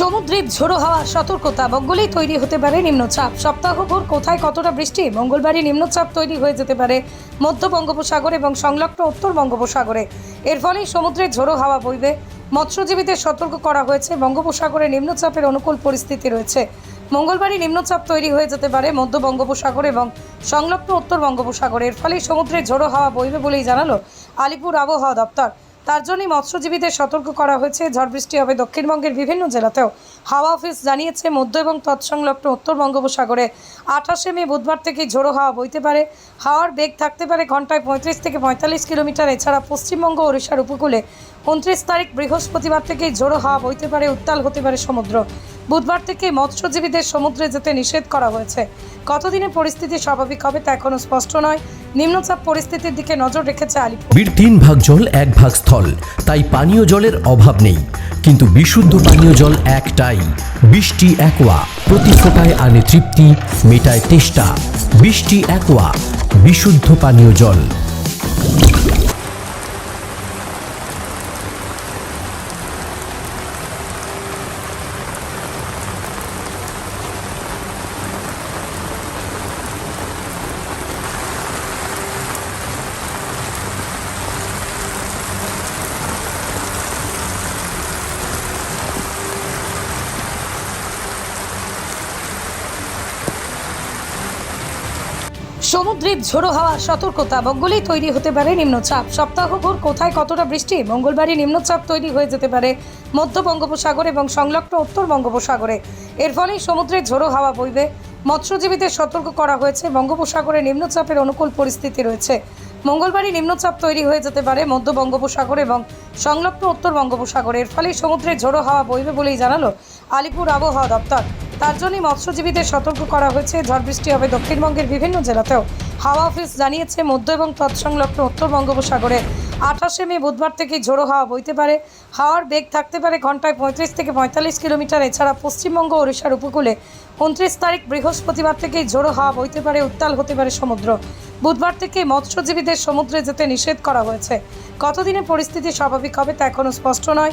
সমুদ্রে ঝোড়ো হাওয়া, সতর্কতা বঙ্গলেই তৈরি হতে পারে নিম্নচাপ। সপ্তাহভর কোথায় কতটা বৃষ্টি? মঙ্গলবারই নিম্নচাপ তৈরি হয়ে যেতে পারে মধ্য বঙ্গোপসাগর এবং সংলগ্ন উত্তর বঙ্গোপসাগরে। এর ফলে সমুদ্রে ঝোড়ো হাওয়া বইবে। মৎস্যজীবীদের সতর্ক করা হয়েছে। বঙ্গোপসাগরে নিম্নচাপের অনুকূল পরিস্থিতি রয়েছে। মঙ্গলবারই নিম্নচাপ তৈরি হয়ে যেতে পারে মধ্য বঙ্গোপসাগর এবং সংলগ্ন উত্তর বঙ্গোপসাগর। এর ফলে সমুদ্রে ঝোড়ো হাওয়া বইবে বলেই জানালো আলিপুর আবহাওয়া দপ্তর। তার জন্যই মৎস্যজীবীদের সতর্ক করা হয়েছে। ঝড় বৃষ্টি হবে দক্ষিণবঙ্গের বিভিন্ন জেলাতেও। হাওয়া অফিস জানিয়েছে, মধ্য এবং তৎসংলগ্ন উত্তর বঙ্গোপসাগরে আঠাশে মে বুধবার থেকে ঝোড়ো হাওয়া বইতে পারে। হাওয়ার বেগ থাকতে পারে ঘন্টায় পঁয়ত্রিশ থেকে পঁয়তাল্লিশ কিলোমিটার। এছাড়া পশ্চিমবঙ্গ ওড়িশার উপকূলে উনত্রিশ তারিখ বৃহস্পতিবার থেকেই ঝোড়ো হাওয়া বইতে পারে, উত্তাল হতে পারে সমুদ্র। বুধবার থেকে মৎস্যজীবীদের সমুদ্রে যেতে নিষেধ করা হয়েছে। কতদিনে পরিস্থিতি স্বাভাবিক হবে তা এখনও স্পষ্ট নয়। নিম্নচাপ পরিস্থিতির দিকে নজর রেখেছে আলিপুর। তিন ভাগ জল, এক ভাগ স্থল। তাই পানীয় জলের অভাব নেই। কিন্তু বিশুদ্ধ পানীয় জল একটাই, বৃষ্টি একোয়া, প্রতি ফোটায় আনে তৃপ্তি, মেটায় তেষ্টা। বৃষ্টি একোয়া, বিশুদ্ধ পানীয় জল। সমুদ্রে ঝোড়ো হাওয়া, সতর্কতা, বঙ্গলেই তৈরি হতে পারে নিম্নচাপ। সপ্তাহভর কোথায় কতটা বৃষ্টি? মঙ্গলবারই নিম্নচাপ তৈরি হয়ে যেতে পারে মধ্য বঙ্গোপসাগর এবং সংলগ্ন উত্তর বঙ্গোপসাগরে। এর ফলে সমুদ্রে ঝোড়ো হাওয়া বইবে। মৎস্যজীবীদের সতর্ক করা হয়েছে। বঙ্গোপসাগরে নিম্নচাপের অনুকূল পরিস্থিতি রয়েছে। মঙ্গলবারই নিম্নচাপ তৈরি হয়ে যেতে পারে মধ্য বঙ্গোপসাগর এবং সংলগ্ন উত্তর বঙ্গোপসাগরের ফলে সমুদ্রে ঝোড়ো হাওয়া বইবে বলেই জানালো আলিপুর আবহাওয়া দপ্তর। তার জন্যই মৎস্যজীবীদের সতর্ক করা হয়েছে। ঝড় বৃষ্টি হবে দক্ষিণবঙ্গের বিভিন্ন জেলাতেও। হাওয়া অফিস জানিয়েছে, মধ্য এবং তৎসংলগ্ন উত্তর বঙ্গোপসাগরে আঠাশে মে বুধবার থেকে ঝোড়ো হাওয়া বইতে পারে। হাওয়ার বেগ থাকতে পারে ঘন্টায় পঁয়ত্রিশ থেকে পঁয়তাল্লিশ কিলোমিটার। এছাড়া পশ্চিমবঙ্গ ওড়িশার উপকূলে উনত্রিশ তারিখ বৃহস্পতিবার থেকেই ঝোড়ো হাওয়া বইতে পারে, উত্তাল হতে পারে সমুদ্র। বুধবার থেকে মৎস্যজীবীদের সমুদ্রে যেতে নিষেধ করা হয়েছে। কতদিনে পরিস্থিতি স্বাভাবিক হবে তা এখনও স্পষ্ট নয়।